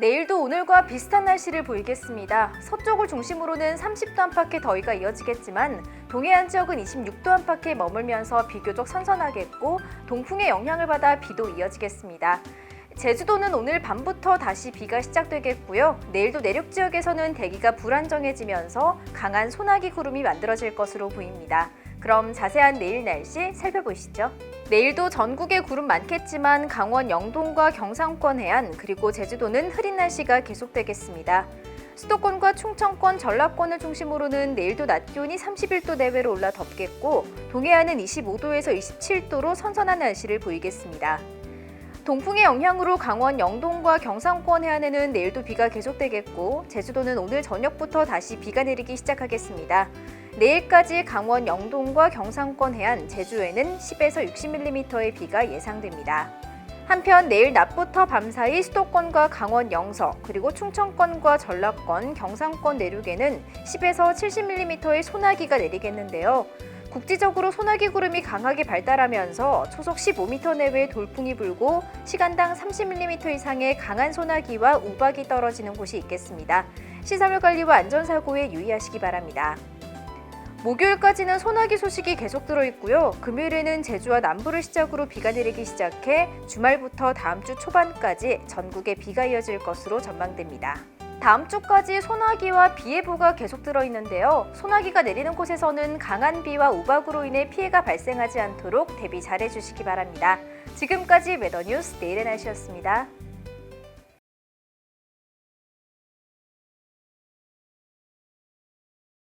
내일도 오늘과 비슷한 날씨를 보이겠습니다. 서쪽을 중심으로는 30도 안팎의 더위가 이어지겠지만 동해안 지역은 26도 안팎에 머물면서 비교적 선선하겠고 동풍의 영향을 받아 비도 이어지겠습니다. 제주도는 오늘 밤부터 다시 비가 시작되겠고요. 내일도 내륙 지역에서는 대기가 불안정해지면서 강한 소나기 구름이 만들어질 것으로 보입니다. 그럼 자세한 내일 날씨 살펴보시죠. 내일도 전국에 구름 많겠지만 강원 영동과 경상권 해안 그리고 제주도는 흐린 날씨가 계속되겠습니다. 수도권과 충청권, 전라권을 중심으로는 내일도 낮 기온이 31도 내외로 올라 덥겠고 동해안은 25도에서 27도로 선선한 날씨를 보이겠습니다. 동풍의 영향으로 강원 영동과 경상권 해안에는 내일도 비가 계속되겠고 제주도는 오늘 저녁부터 다시 비가 내리기 시작하겠습니다. 내일까지 강원 영동과 경상권 해안, 제주에는 10에서 60mm의 비가 예상됩니다. 한편 내일 낮부터 밤사이 수도권과 강원 영서, 그리고 충청권과 전라권, 경상권 내륙에는 10에서 70mm의 소나기가 내리겠는데요. 국지적으로 소나기 구름이 강하게 발달하면서 초속 15m 내외의 돌풍이 불고 시간당 30mm 이상의 강한 소나기와 우박이 떨어지는 곳이 있겠습니다. 시설물 관리와 안전사고에 유의하시기 바랍니다. 목요일까지는 소나기 소식이 계속 들어있고요. 금요일에는 제주와 남부를 시작으로 비가 내리기 시작해 주말부터 다음 주 초반까지 전국에 비가 이어질 것으로 전망됩니다. 다음 주까지 소나기와 비 예보가 계속 들어있는데요. 소나기가 내리는 곳에서는 강한 비와 우박으로 인해 피해가 발생하지 않도록 대비 잘 해주시기 바랍니다. 지금까지 웨더뉴스 내일의 날씨였습니다.